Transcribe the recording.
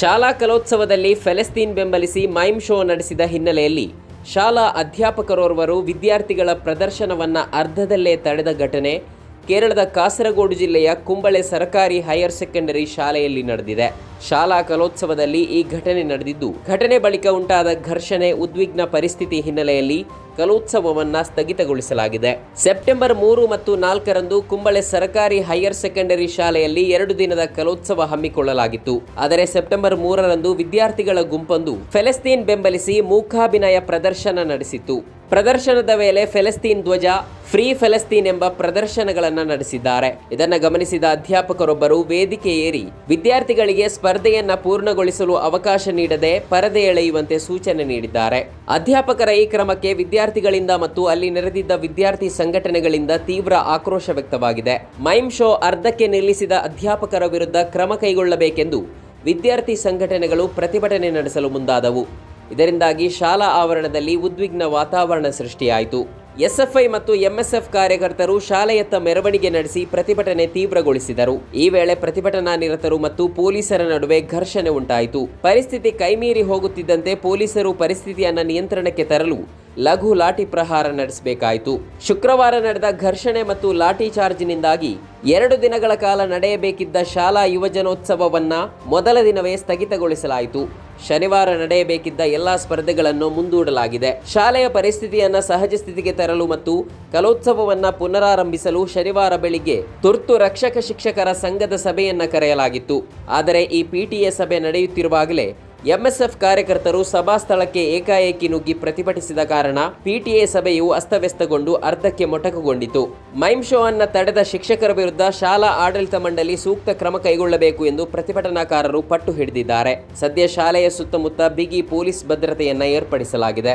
ಶಾಲಾ ಕಲೋತ್ಸವದಲ್ಲಿ ಫೆಲೆಸ್ತೀನ್ ಬೆಂಬಲಿಸಿ mime show ನಡೆಸಿದ ಹಿನ್ನೆಲೆಯಲ್ಲಿ ಶಾಲಾ ಅಧ್ಯಾಪಕರೋರ್ವರು ವಿದ್ಯಾರ್ಥಿಗಳ ಪ್ರದರ್ಶನವನ್ನು ಅರ್ಧದಲ್ಲೇ ತಡೆದ ಘಟನೆ ಕೇರಳದ ಕಾಸರಗೋಡು ಜಿಲ್ಲೆಯ ಕುಂಬಳೆ ಸರ್ಕಾರಿ ಹೈಯರ್ ಸೆಕೆಂಡರಿ ಶಾಲೆಯಲ್ಲಿ ನಡೆದಿದೆ. ಶಾಲಾ ಕಲೋತ್ಸವದಲ್ಲಿ ಈ ಘಟನೆ ನಡೆದಿದ್ದು, ಘಟನೆ ಬಳಿಕ ಉಂಟಾದ ಘರ್ಷಣೆ, ಉದ್ವಿಗ್ನ ಪರಿಸ್ಥಿತಿ ಹಿನ್ನೆಲೆಯಲ್ಲಿ ಕಲೋತ್ಸವವನ್ನ ಸ್ಥಗಿತಗೊಳಿಸಲಾಗಿದೆ. ಸೆಪ್ಟೆಂಬರ್ ಮೂರು ಮತ್ತು ನಾಲ್ಕರಂದು ಕುಂಬಳೆ ಸರ್ಕಾರಿ ಹೈಯರ್ ಸೆಕೆಂಡರಿ ಶಾಲೆಯಲ್ಲಿ ಎರಡು ದಿನದ ಕಲೋತ್ಸವ ಹಮ್ಮಿಕೊಳ್ಳಲಾಗಿತ್ತು. ಆದರೆ ಸೆಪ್ಟೆಂಬರ್ ಮೂರರಂದು ವಿದ್ಯಾರ್ಥಿಗಳ ಗುಂಪೊಂದು ಫೆಲೆಸ್ತೀನ್ ಬೆಂಬಲಿಸಿ ಮೂಕಾಭಿನಯ ಪ್ರದರ್ಶನ ನಡೆಸಿತು ಪ್ರದರ್ಶನದ ವೇಳೆ ಫೆಲೆಸ್ತೀನ್ ಧ್ವಜ, ಫ್ರೀ ಫೆಲೆಸ್ತೀನ್ ಎಂಬ ಪ್ರದರ್ಶನಗಳನ್ನು ನಡೆಸಿದ್ದಾರೆ. ಇದನ್ನು ಗಮನಿಸಿದ ಅಧ್ಯಾಪಕರೊಬ್ಬರು ವೇದಿಕೆ ಏರಿ, ವಿದ್ಯಾರ್ಥಿಗಳಿಗೆ ಸ್ಪರ್ಧೆಯನ್ನ ಪೂರ್ಣಗೊಳಿಸಲು ಅವಕಾಶ ನೀಡದೆ ಪರದೆ ಎಳೆಯುವಂತೆ ಸೂಚನೆ ನೀಡಿದ್ದಾರೆ. ಅಧ್ಯಾಪಕರ ಈ ಕ್ರಮಕ್ಕೆ ವಿದ್ಯಾರ್ಥಿಗಳಿಂದ ಮತ್ತು ಅಲ್ಲಿ ನೆರೆದಿದ್ದ ವಿದ್ಯಾರ್ಥಿ ಸಂಘಟನೆಗಳಿಂದ ತೀವ್ರ ಆಕ್ರೋಶ ವ್ಯಕ್ತವಾಗಿದೆ. ಮೈಮ್ ಶೋ ಅರ್ಧಕ್ಕೆ ನಿಲ್ಲಿಸಿದ ಅಧ್ಯಾಪಕರ ವಿರುದ್ಧ ಕ್ರಮ ಕೈಗೊಳ್ಳಬೇಕೆಂದು ವಿದ್ಯಾರ್ಥಿ ಸಂಘಟನೆಗಳು ಪ್ರತಿಭಟನೆ ನಡೆಸಲು ಮುಂದಾದವು. ಇದರಿಂದಾಗಿ ಶಾಲಾ ಆವರಣದಲ್ಲಿ ಉದ್ವಿಗ್ನ ವಾತಾವರಣ ಸೃಷ್ಟಿಯಾಯಿತು. ಎಸ್ಎಫ್ಐ ಮತ್ತು ಎಂಎಸ್ಎಫ್ ಕಾರ್ಯಕರ್ತರು ಶಾಲೆಯತ್ತ ಮೆರವಣಿಗೆ ನಡೆಸಿ ಪ್ರತಿಭಟನೆ ತೀವ್ರಗೊಳಿಸಿದರು. ಈ ವೇಳೆ ಪ್ರತಿಭಟನಾ ನಿರತರು ಮತ್ತು ಪೊಲೀಸರ ನಡುವೆ ಘರ್ಷಣೆ ಉಂಟಾಯಿತು. ಪರಿಸ್ಥಿತಿ ಕೈಮೀರಿ ಹೋಗುತ್ತಿದ್ದಂತೆ ಪೊಲೀಸರು ಪರಿಸ್ಥಿತಿಯನ್ನು ನಿಯಂತ್ರಣಕ್ಕೆ ತರಲು ಲಘು ಲಾಠಿ ಪ್ರಹಾರ ನಡೆಸಬೇಕಾಯಿತು. ಶುಕ್ರವಾರ ನಡೆದ ಘರ್ಷಣೆ ಮತ್ತು ಲಾಠಿ ಚಾರ್ಜ್ನಿಂದಾಗಿ ಎರಡು ದಿನಗಳ ಕಾಲ ನಡೆಯಬೇಕಿದ್ದ ಶಾಲಾ ಯುವಜನೋತ್ಸವವನ್ನ ಮೊದಲ ದಿನವೇ ಸ್ಥಗಿತಗೊಳಿಸಲಾಯಿತು. ಶನಿವಾರ ನಡೆಯಬೇಕಿದ್ದ ಎಲ್ಲಾ ಸ್ಪರ್ಧೆಗಳನ್ನು ಮುಂದೂಡಲಾಗಿದೆ. ಶಾಲೆಯ ಪರಿಸ್ಥಿತಿಯನ್ನ ಸಹಜ ಸ್ಥಿತಿಗೆ ತರಲು ಮತ್ತು ಕಲೋತ್ಸವವನ್ನ ಪುನರಾರಂಭಿಸಲು ಶನಿವಾರ ಬೆಳಿಗ್ಗೆ ತುರ್ತು ರಕ್ಷಕ ಶಿಕ್ಷಕರ ಸಂಘದ ಸಭೆಯನ್ನ ಕರೆಯಲಾಗಿತ್ತು. ಆದರೆ ಈ ಪಿಟಿಎ ಸಭೆ ನಡೆಯುತ್ತಿರುವಾಗಲೇ ಎಂಎಸ್ಎಫ್ ಕಾರ್ಯಕರ್ತರು ಸಭಾ ಸ್ಥಳಕ್ಕೆ ಏಕಾಏಕಿ ನುಗ್ಗಿ ಪ್ರತಿಭಟಿಸಿದ ಕಾರಣ ಪಿಟಿಎ ಸಭೆಯು ಅಸ್ತವ್ಯಸ್ತಗೊಂಡು ಅರ್ಧಕ್ಕೆ ಮೊಟಕುಗೊಂಡಿತು. ಮೈಮ್ ಶೋ ಅನ್ನ ತಡೆದ ಶಿಕ್ಷಕರ ವಿರುದ್ಧ ಶಾಲಾ ಆಡಳಿತ ಮಂಡಳಿ ಸೂಕ್ತ ಕ್ರಮ ಕೈಗೊಳ್ಳಬೇಕು ಎಂದು ಪ್ರತಿಭಟನಾಕಾರರು ಪಟ್ಟು ಹಿಡಿದಿದ್ದಾರೆ. ಸದ್ಯ ಶಾಲೆಯ ಸುತ್ತಮುತ್ತ ಬಿಗಿ ಪೊಲೀಸ್ ಭದ್ರತೆಯನ್ನ ಏರ್ಪಡಿಸಲಾಗಿದೆ.